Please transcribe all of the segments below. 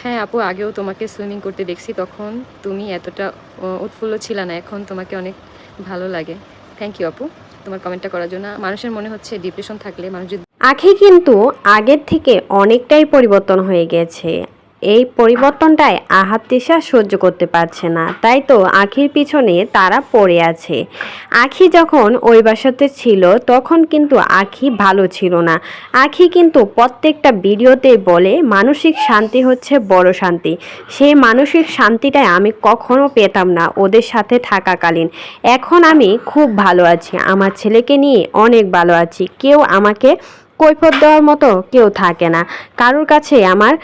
হ্যাঁ আপু, আগেও তোমাকে সুইমিং করতে দেখছি, তখন তুমি এতটা উৎফুল্ল ছিল না, এখন তোমাকে অনেক ভালো লাগে। থ্যাংক ইউ আপু, তোমার কমেন্টটা করার জন্য। মানুষের মনে হচ্ছে ডিপ্রেশন থাকলে মানুষ আখি কিন্তু আগের থেকে অনেকটাই পরিবর্তন হয়ে গেছে। এই পরিবর্তনটাই আহাত তিশা সহ্য করতে পারছে না। তাই তো আখির পিছনে তারা পড়ে আছে। আখি যখন ওই বাসাতে ছিল, তখন কিন্তু আখি ভালো ছিল না। আখি কিন্তু প্রত্যেকটা ভিডিওতে বলে, মানসিক শান্তি হচ্ছে বড় শান্তি। সেই মানসিক শান্তিটাই আমি কখনো পেতাম না ওদের সাথে থাকাকালীন। এখন আমি খুব ভালো আছি। আমার ছেলেকে নিয়ে অনেক ভালো আছি। কেউ আমাকে কৈফত দেওয়ার মতো কেউ থাকে না। কারোর কাছে আমার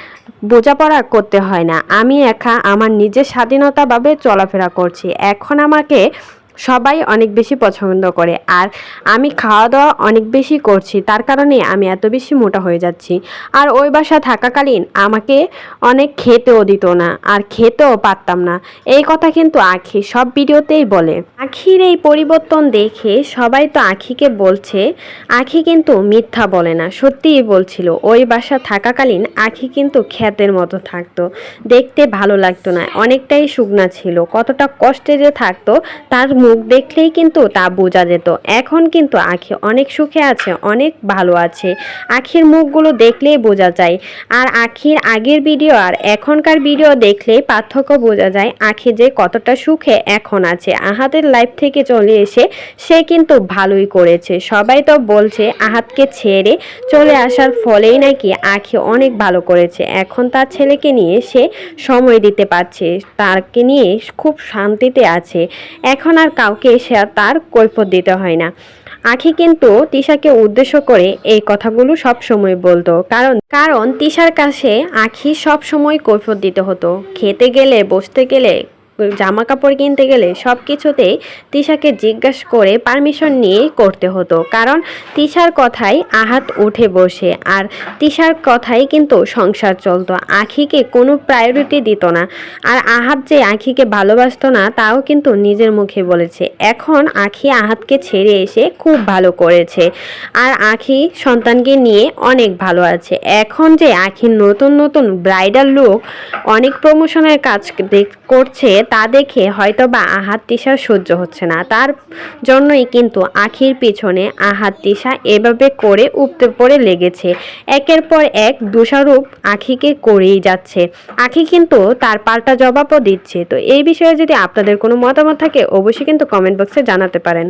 বোঝাপড়া করতে হয় না। আমি একা আমার নিজের স্বাধীনতাভাবে চলাফেরা করছি। এখন আমাকে সবাই অনেক বেশি পছন্দ করে আর আমি খাওয়া দাওয়া অনেক বেশি করছি। তার কারণে আমি এত বেশি মোটা হয়ে যাচ্ছি। আর ওই বাসা থাকাকালীন আমাকে অনেক খেতেও দিত না আর খেতেও পারতাম না। এই কথা কিন্তু আখি সব ভিডিওতেই বলে। আখির এই পরিবর্তন দেখে সবাই তো আখিকে বলছে, আখি কিন্তু মিথ্যা বলে না, সত্যিই বলছিল। ওই বাসা থাকাকালীন আখি কিন্তু খ্যাতের মতো থাকতো, দেখতে ভালো লাগতো না, অনেকটাই শুকনা ছিল, কতটা কষ্টে যে থাকতো, তার মুখ দেখলেই কিন্তু তা বোঝা যেত। এখন কিন্তু আখি অনেক সুখে আছে, অনেক ভালো আছে। আখির মুখগুলো দেখলেই বোঝা যায়। আর আখির আগের ভিডিও আর এখনকার ভিডিও দেখলেই পার্থক্য বোঝা যায়, আখি যে কতটা সুখে এখন আছে। আহাতের লাইফ থেকে চলে এসে সে কিন্তু ভালোই করেছে। সবাই তো বলছে আহাতকে ছেড়ে চলে আসার ফলেই নাকি আখি অনেক ভালো করেছে। এখন তার ছেলেকে নিয়ে সে সময় দিতে পারছে তাকে নিয়ে খুব শান্তিতে আছে। এখন আর কাউকে সে তার কৈফত দিতে হয় না। আখি কিন্তু তিশাকে উদ্দেশ্য করে এই কথাগুলো সব সময় বলতো। কারণ কারণ তিশার কাছে আখি সব সময় কৈফত দিতে হতো। খেতে গেলে, বসতে গেলে জামা কাপড় কিনতে গেলে সব কিছুতেই তিশাকে জিজ্ঞাসা করে পারমিশন নিয়ে করতে হতো। কারণ তিশার কথাই আহাত উঠে বসে আর তিশার কথাই কিন্তু সংসার চলতো। আখিকে কোনো প্রায়োরিটি দিত না। আর আহাত যে আখিকে ভালোবাসতো না, তাও কিন্তু নিজের মুখে বলেছে। এখন আখি আহাতকে ছেড়ে এসে খুব ভালো করেছে। আর আখি সন্তানকে নিয়ে অনেক ভালো আছে। এখন যে আখির নতুন নতুন ব্রাইডাল লুক অনেক প্রমোশনের কাজ দেখ- করছে, তা দেখে হয়তো বা আহাত তিশা সহ্য হচ্ছে না। তার জন্যই কিন্তু আখির পিছনে আহাত তিশা এভাবে করে উপতে পড়ে লেগেছে। একের পর এক দোষারূপ আখিকে করেই যাচ্ছে। আখি কিন্তু তার পাল্টা জবাবও দিচ্ছে। তো এই বিষয়ে যদি আপনাদের কোনো মতামত থাকে, অবশ্যই কিন্তু কমেন্ট বক্সে জানাতে পারেন।